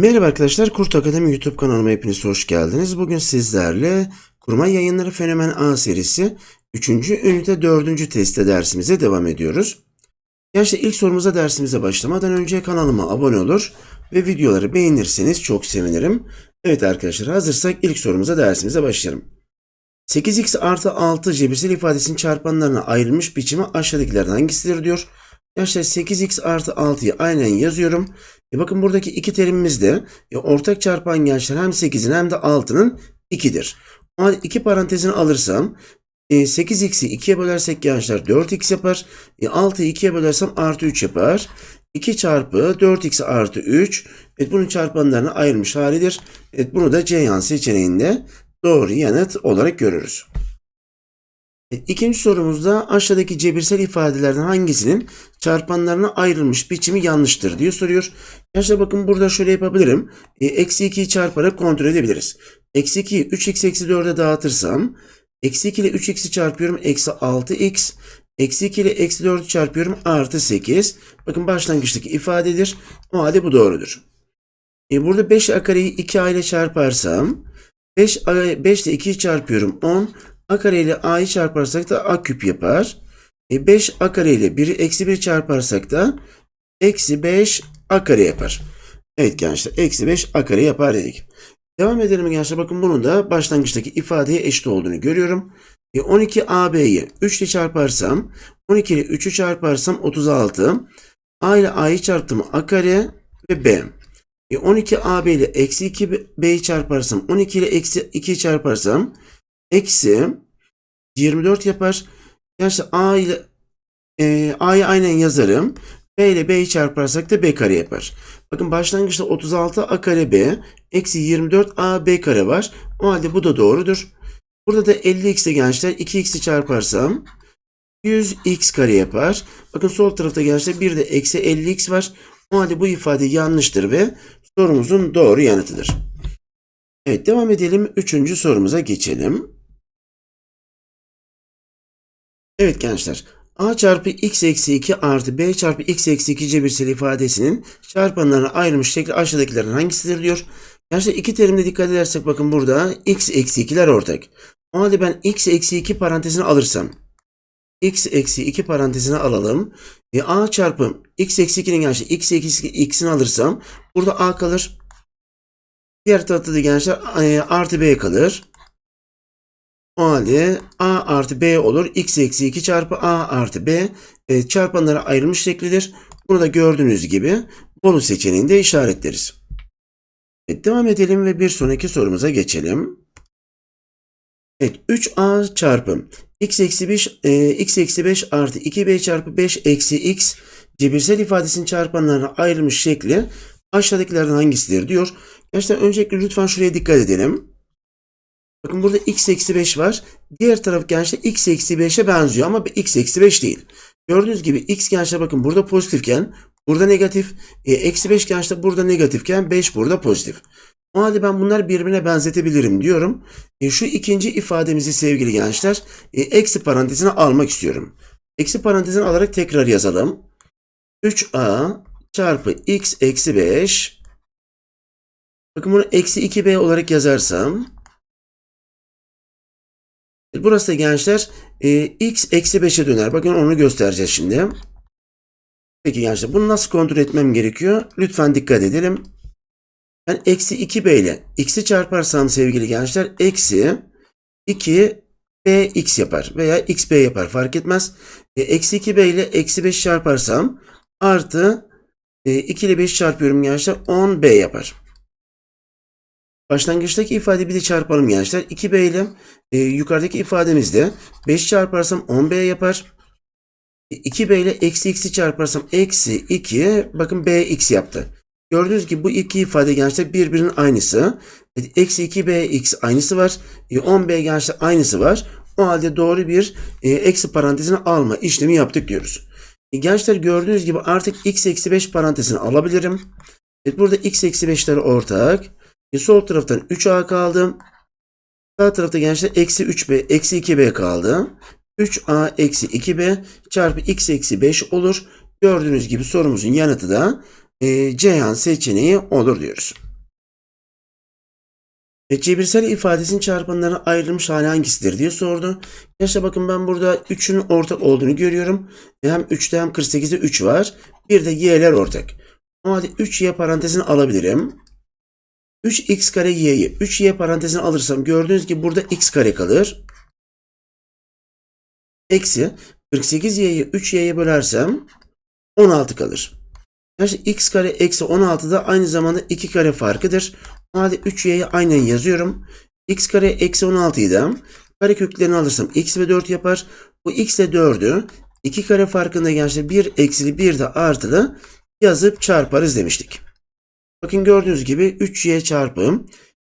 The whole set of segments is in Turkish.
Merhaba arkadaşlar, Kurt Akademi YouTube kanalıma hepiniz hoş geldiniz. Bugün sizlerle Kurmay Yayınları Fenomen A serisi 3. ünite 4. testte dersimize devam ediyoruz. Gençler ilk sorumuza dersimize başlamadan önce kanalıma abone olur ve videoları beğenirseniz çok sevinirim. Evet arkadaşlar hazırsak ilk sorumuza dersimize başlayalım. 8x artı 6 cebirsel ifadesinin çarpanlarına ayrılmış biçimi aşağıdakilerden hangisidir diyor. Gençler 8x artı 6'yı aynen yazıyorum. E bakın buradaki iki terimimiz de e, ortak çarpan gençler hem 8'in hem de 6'nın 2'dir. O halde iki parantezini alırsam e, 8x'i 2'ye bölersek gençler 4x yapar. E, 6'yı 2'ye bölersem artı 3 yapar. 2 çarpı 4x artı 3. Evet, bunun çarpanlarına ayrılmış halidir. Evet, bunu da Ceyhan seçeneğinde doğru yanıt olarak görürüz. Evet, İkinci sorumuzda aşağıdaki cebirsel ifadelerden hangisinin çarpanlarına ayrılmış biçimi yanlıştır diye soruyor. Gençler bakın burada şöyle yapabilirim. E, Eksi 2'yi çarparak kontrol edebiliriz. Eksi 2'yi 3x eksi 4'e dağıtırsam eksi 2 ile 3x'i çarpıyorum. Eksi 6x. Eksi 2 ile eksi 4'ü çarpıyorum. Artı 8. Bakın başlangıçtaki ifadedir. O halde bu doğrudur. E, burada 5a kareyi 2a ile çarparsam 5, 5 ile 2'yi çarpıyorum 10. A kare ile a'yı çarparsak da a küp yapar. E 5 a kare ile 1'i eksi 1 çarparsak da eksi 5 a kare yapar. Evet gençler eksi 5 a kare yapar dedik. Devam edelim gençler. Bakın bunun da başlangıçtaki ifadeye eşit olduğunu görüyorum. E 12 ab'yi 3 ile çarparsam 12 ile 3'ü çarparsam 36. a ile a'yı çarptım a kare ve b. E 12 ab ile eksi 2 b'yi çarparsam 12 ile eksi 2'yi çarparsam eksi 24 yapar. Gerçi A ile e, A'yı aynen yazarım. B ile B'yi çarparsak da B kare yapar. Bakın başlangıçta 36 A kare B eksi 24 A B kare var. O halde bu da doğrudur. Burada da 50x'e gençler 2x'i çarparsam 100x kare yapar. Bakın sol tarafta gençler bir de eksi 50x var. O halde bu ifade yanlıştır ve sorumuzun doğru yanıtıdır. Evet devam edelim. Üçüncü sorumuza geçelim. Evet gençler. A çarpı x eksi 2 artı b çarpı x eksi 2 cebirsel ifadesinin çarpanlarına ayrılmış şekli aşağıdakilerden hangisidir diyor. Gençler iki terimde dikkat edersek bakın burada x eksi 2'ler ortak. O halde ben x eksi 2 parantezini alırsam x eksi 2 parantezine alalım. E, a çarpı x eksi 2'nin gençler x eksi x'ini alırsam burada a kalır. Diğer tarafta da gençler e, artı b kalır. O halde a artı b olur. x eksi 2 çarpı a artı b e, çarpanlara ayrılmış şeklidir. Bunu da gördüğünüz gibi Bolu seçeneğinde işaretleriz. Evet, devam edelim ve bir sonraki sorumuza geçelim. Evet 3a çarpı x eksi 5 e, x eksi 5 artı 2b çarpı 5 eksi x cebirsel ifadesinin çarpanlarına ayrılmış şekli aşağıdakilerden hangisidir diyor. Gerçekten öncelikle lütfen şuraya dikkat edelim. Bakın burada x eksi 5 var. Diğer taraf gençler x eksi 5'e benziyor ama x eksi 5 değil. Gördüğünüz gibi x gençler bakın burada pozitifken burada negatif. E, eksi 5 gençler burada negatifken 5 burada pozitif. O halde ben bunları birbirine benzetebilirim diyorum. E, şu ikinci ifademizi sevgili gençler e, eksi parantezine almak istiyorum. Eksi parantezini alarak tekrar yazalım. 3a çarpı x eksi 5 Bakın bunu eksi 2b olarak yazarsam Burası da gençler e, x eksi 5'e döner. Bakın onu göstereceğiz şimdi. Peki gençler bunu nasıl kontrol etmem gerekiyor? Lütfen dikkat edelim. Ben eksi 2b ile x'i çarparsam sevgili gençler eksi 2 bx yapar veya xb yapar fark etmez. E, eksi 2b ile eksi 5 çarparsam artı e, 2 ile 5 çarpıyorum gençler 10b yapar. Başlangıçtaki ifade bir de çarpalım gençler. 2b ile e, yukarıdaki ifademizde 5 çarparsam 10b yapar. 2b ile eksi x'i çarparsam eksi 2 bakın bx yaptı. Gördüğünüz gibi bu iki ifade gençler birbirinin aynısı. E, eksi 2bx aynısı var. E, 10b gençler aynısı var. O halde doğru bir e, eksi parantezini alma işlemi yaptık diyoruz. E, gençler gördüğünüz gibi artık x eksi 5 parantezini alabilirim. Evet, burada x eksi 5'ler ortak. E, sol taraftan 3a kaldı. Sağ tarafta gençler eksi 3b eksi 2b kaldı. 3a eksi 2b çarpı x eksi 5 olur. Gördüğünüz gibi sorumuzun yanıtı da e, Ceyhan seçeneği olur diyoruz. E, cebirsel ifadesinin çarpanlarına ayrılmış hali hangisidir diye sordu. Gençler bakın ben burada 3'ün ortak olduğunu görüyorum. E, Hem 3'te hem 48'de 3 var. Bir de y'ler ortak. O halde 3y parantezini alabilirim. 3x kare y'yi 3y parantezini alırsam gördüğünüz gibi burada x kare kalır. Eksi 48y'yi 3y'ye bölersem 16 kalır. Yani x kare eksi 16 da aynı zamanda 2 kare farkıdır. O halde 3y'yi aynen yazıyorum. x kare eksi 16'yı da kare köklerini alırsam x ve 4 yapar. Bu x ile 4'ü 2 kare farkında gençler 1 eksili 1 de artılı yazıp çarparız demiştik. Bakın gördüğünüz gibi 3y çarpı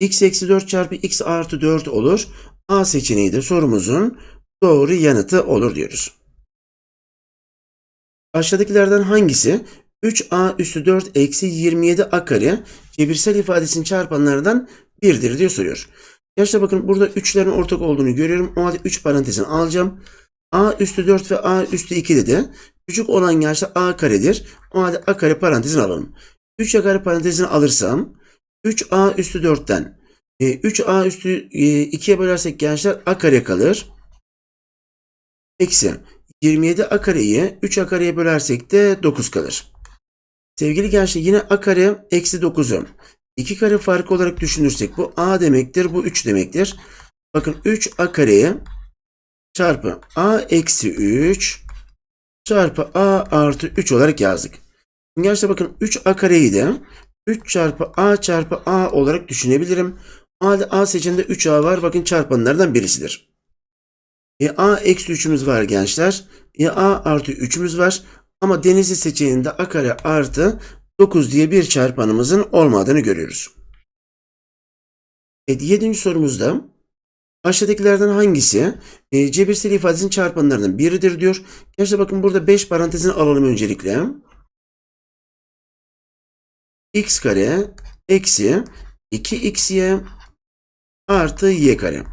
x eksi 4 çarpı x artı 4 olur. A seçeneği de sorumuzun doğru yanıtı olur diyoruz. Aşağıdakilerden hangisi 3a üstü 4 eksi 27a kare cebirsel ifadesinin çarpanlarından biridir diye soruyor. Gerçekten bakın burada 3'lerin ortak olduğunu görüyorum. O halde 3 parantezini alacağım. a üstü 4 ve a üstü 2 dedi. Küçük olan gerçekten a karedir. O halde a kare parantezini alalım. 3 kare parantezini alırsam 3a üstü 4'ten 3a üstü 2'ye bölersek gençler a kare kalır. Eksi 27 a kareyi 3 a kareye bölersek de 9 kalır. Sevgili gençler yine a kare eksi 9'u 2 kare farkı olarak düşünürsek bu a demektir bu 3 demektir. Bakın 3 a kareye çarpı a eksi 3 çarpı a artı 3 olarak yazdık. Gençler bakın 3 a kareyi de 3 çarpı a çarpı a olarak düşünebilirim. Halde a seçeneğinde 3a var. Bakın çarpanlardan birisidir. E, a eksi 3'ümüz var gençler. E, a artı 3'ümüz var. Ama denizli seçeneğinde a kare artı 9 diye bir çarpanımızın olmadığını görüyoruz. Evet, yedinci sorumuzda aşağıdakilerden hangisi e, cebirsel ifadesinin çarpanlarından biridir diyor. Gençler bakın burada 5 parantezini alalım öncelikle. X kare eksi 2xy artı y kare.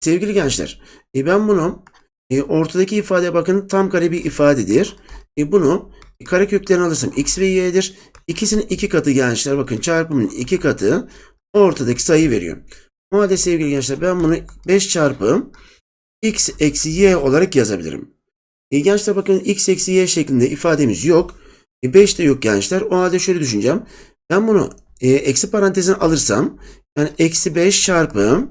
Sevgili gençler, e, ben bunu e, ortadaki ifadeye bakın tam kare bir ifadedir. E, bunu e, kare köklerini alırsam x ve y'dir. İkisinin iki katı gençler bakın çarpımın iki katı ortadaki sayı veriyor. O halde sevgili gençler ben bunu 5 çarpı x eksi y olarak yazabilirim. E, gençler bakın x eksi y şeklinde ifademiz yok. E, 5 de yok gençler. O halde şöyle düşüneceğim. Ben bunu e, eksi parantezine alırsam yani eksi 5 çarpı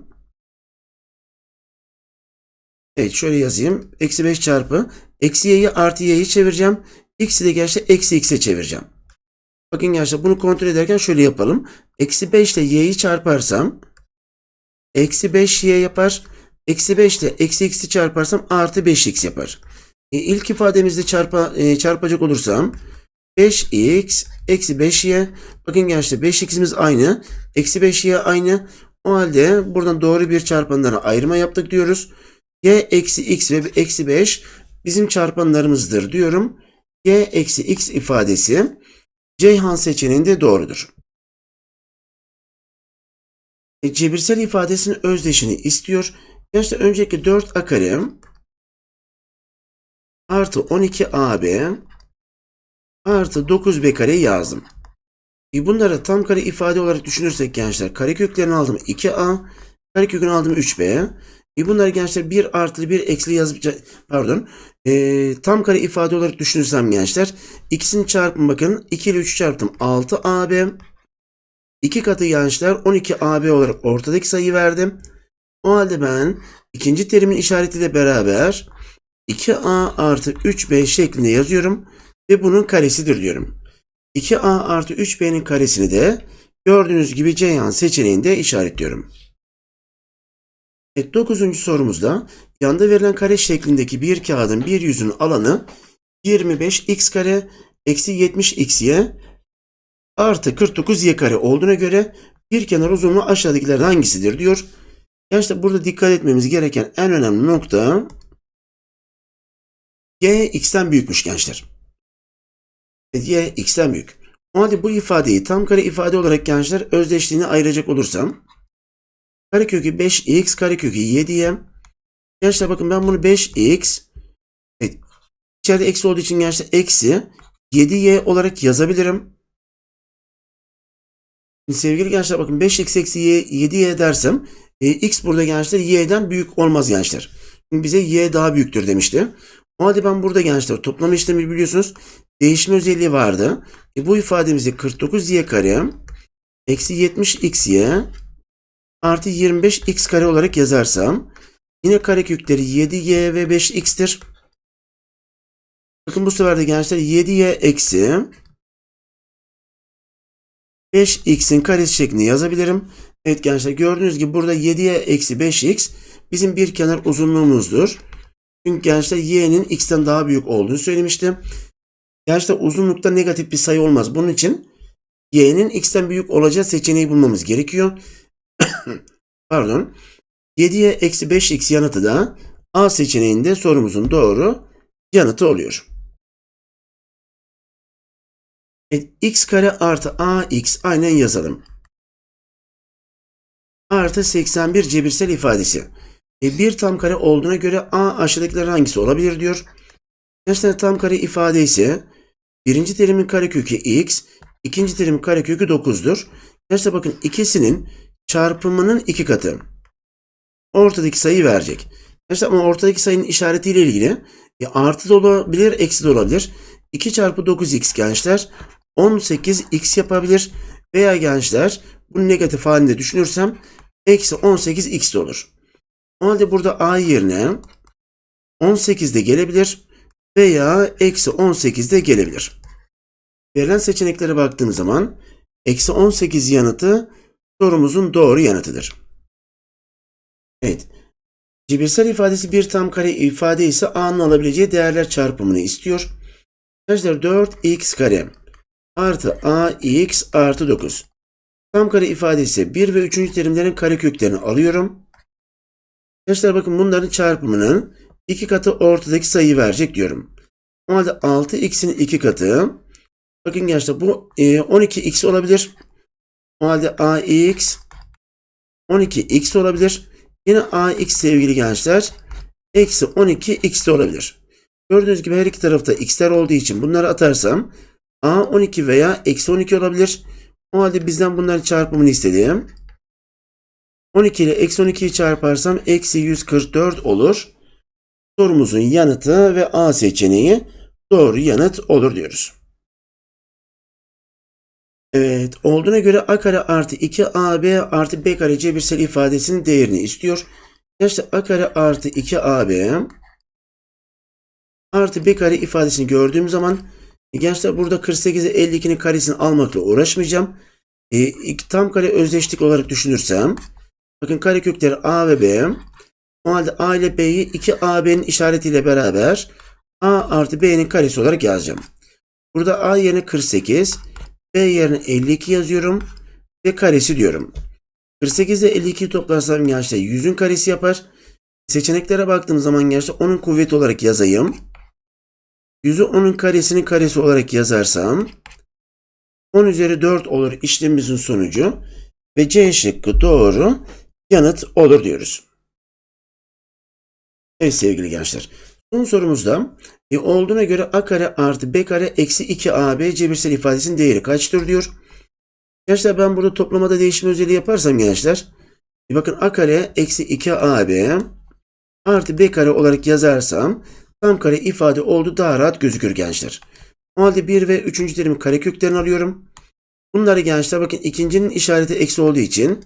Evet şöyle yazayım. Eksi 5 çarpı. Eksi y'yi artı y'yi çevireceğim. X'i de gençler eksi x'e çevireceğim. Bakın gençler bunu kontrol ederken şöyle yapalım. Eksi 5 ile y'yi çarparsam eksi 5y yapar. Eksi 5 ile eksi x'i çarparsam artı 5x yapar. E, ilk ifademizde çarpa, e, çarpacak olursam 5x eksi 5y. Bakın gençler 5x'imiz aynı. Eksi 5y aynı. O halde buradan doğru bir çarpanlara ayırma yaptık diyoruz. y eksi x ve eksi 5 bizim çarpanlarımızdır diyorum. y eksi x ifadesi Ceyhan seçeneğinde doğrudur. E, cebirsel ifadesinin özdeşini istiyor. Gençler önceki 4a kare artı 12ab artı 9b kare yazdım. E bunları tam kare ifade olarak düşünürsek gençler kare köklerini aldım 2a, kare kökünü aldım 3b. E bunları gençler 1 artı 1 eksi yazıp pardon e, tam kare ifade olarak düşünürsem gençler ikisini çarpın bakın 2 ile 3 çarptım 6ab 2 katı gençler 12ab olarak ortadaki sayı verdim. O halde ben ikinci terimin işaretiyle beraber 2a artı 3b şeklinde yazıyorum ve bunun karesidir diyorum. 2a artı 3b'nin karesini de gördüğünüz gibi Ceyhan seçeneğinde işaretliyorum. Evet 9. sorumuzda yanda verilen kare şeklindeki bir kağıdın bir yüzünün alanı 25x kare eksi 70xy artı 49y kare olduğuna göre bir kenar uzunluğu aşağıdakilerden hangisidir diyor. Gerçekten burada dikkat etmemiz gereken en önemli nokta y x'ten büyükmüş gençler. Y x'ten büyük. O halde bu ifadeyi tam kare ifade olarak gençler özdeşliğini ayıracak olursam karekökü 5x karekökü 7'ye gençler bakın ben bunu 5x evet, içeride eksi olduğu için gençler eksi 7y olarak yazabilirim. Şimdi sevgili gençler bakın 5x eksi y, 7y dersem e, x burada gençler y'den büyük olmaz gençler. Şimdi bize y daha büyüktür demişti. O halde ben burada gençler toplama işlemi biliyorsunuz değişme özelliği vardı. E, bu ifademizi 49y kare eksi 70xy artı 25x kare olarak yazarsam yine karekökleri 7y ve 5x'tir. Bakın bu sefer de gençler 7y eksi 5x'in karesi şeklinde yazabilirim. Evet gençler gördüğünüz gibi burada 7y eksi 5x bizim bir kenar uzunluğumuzdur. Çünkü gençler y'nin x'ten daha büyük olduğunu söylemiştim. Gençler uzunlukta negatif bir sayı olmaz. Bunun için y'nin x'ten büyük olacağı seçeneği bulmamız gerekiyor. Pardon. 7'ye eksi 5x yanıtı da A seçeneğinde sorumuzun doğru yanıtı oluyor. Evet, x kare artı ax aynen yazalım. Artı 81 cebirsel ifadesi. E, bir tam kare olduğuna göre a aşağıdakiler hangisi olabilir diyor. Gerçekten tam kare ifade ise birinci terimin karekökü x, ikinci terimin karekökü 9'dur. Gerçekten bakın ikisinin çarpımının iki katı. Ortadaki sayı verecek. Gerçekten ama ortadaki sayının işaretiyle ilgili e, artı da olabilir, eksi de olabilir. 2 çarpı 9x gençler 18x yapabilir. Veya gençler bu negatif halinde düşünürsem eksi 18x de olur. O halde burada a yerine 18 de gelebilir veya eksi 18 de gelebilir. Verilen seçeneklere baktığım zaman eksi 18 yanıtı sorumuzun doğru yanıtıdır. Evet. Cebirsel ifadesi bir tam kare ifade ise a'nın alabileceği değerler çarpımını istiyor. Arkadaşlar 4x kare artı ax artı 9. Tam kare ifade ise 1 ve 3. terimlerin kareköklerini alıyorum. Arkadaşlar bakın bunların çarpımının iki katı ortadaki sayıyı verecek diyorum. O halde 6x'in iki katı. Bakın gençler bu 12x olabilir. O halde ax 12x olabilir. Yine ax sevgili gençler eksi 12x de olabilir. Gördüğünüz gibi her iki tarafta x'ler olduğu için bunları atarsam a 12 veya eksi 12 olabilir. O halde bizden bunların çarpımını istediğim. 12 ile eksi 12'yi çarparsam eksi 144 olur. Sorumuzun yanıtı ve A seçeneği doğru yanıt olur diyoruz. Evet, olduğuna göre a kare artı 2ab artı b kare cebirsel ifadesinin değerini istiyor. İşte a kare artı 2ab artı b kare ifadesini gördüğüm zaman gençler burada 48'e 52'nin karesini almakla uğraşmayacağım. E, tam kare özdeşlik olarak düşünürsem bakın kare kökleri a ve b o halde a ile b'yi 2ab'nin işaretiyle beraber a artı b'nin karesi olarak yazacağım. Burada a yerine 48 B yerine 52 yazıyorum ve karesi diyorum. 48 ile 52'yi toplarsam gençler 100'ün karesi yapar. Seçeneklere baktığım zaman gençler 10'un kuvveti olarak yazayım. 100'ü 10'un karesinin karesi olarak yazarsam 10 üzeri 4 olur işlemimizin sonucu ve C şıkkı doğru yanıt olur diyoruz. Evet sevgili gençler. Son sorumuzda e, olduğuna göre a kare artı b kare eksi 2ab cebirsel ifadesinin değeri kaçtır diyor. Gençler ben burada toplamada değişim özelliği yaparsam gençler. E, bakın a kare eksi 2ab artı b kare olarak yazarsam tam kare ifade oldu daha rahat gözükür gençler. O halde 1 ve 3. terimin kare köklerini alıyorum. Bunları gençler bakın ikincinin işareti eksi olduğu için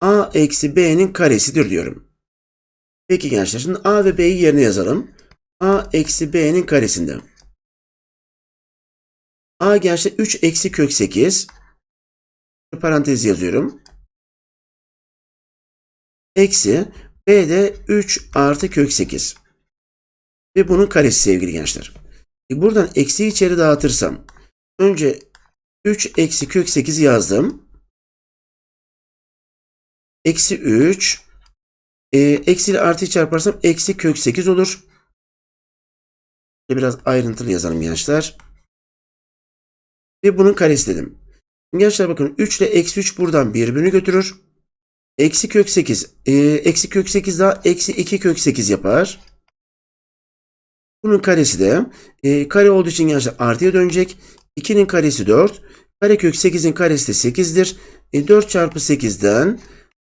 a eksi b'nin karesidir diyorum. Peki gençler şimdi a ve b'yi yerine yazalım a eksi b'nin karesinde. a gençler 3 eksi kök 8. Parantez yazıyorum. Eksi b de 3 artı kök 8. Ve bunun karesi sevgili gençler. E buradan eksi içeri dağıtırsam önce 3 eksi kök 8 yazdım. Eksi 3 e, eksi ile artı çarparsam eksi kök 8 olur. Biraz ayrıntılı yazalım gençler. Ve bunun karesi dedim. Gençler bakın 3 ile eksi 3 buradan birbirini götürür. Eksi kök 8. E, eksi kök 8 daha eksi 2 kök 8 yapar. Bunun karesi de e, kare olduğu için gençler artıya dönecek. 2'nin karesi 4. Karekök 8'in karesi de 8'dir. E, 4 çarpı 8'den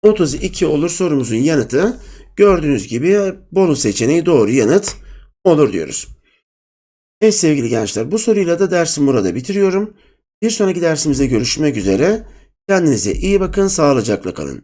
32 olur sorumuzun yanıtı. Gördüğünüz gibi Bolu seçeneği doğru yanıt olur diyoruz. Evet sevgili gençler bu soruyla da dersimi burada bitiriyorum. Bir sonraki dersimizde görüşmek üzere. Kendinize iyi bakın, sağlıcakla kalın.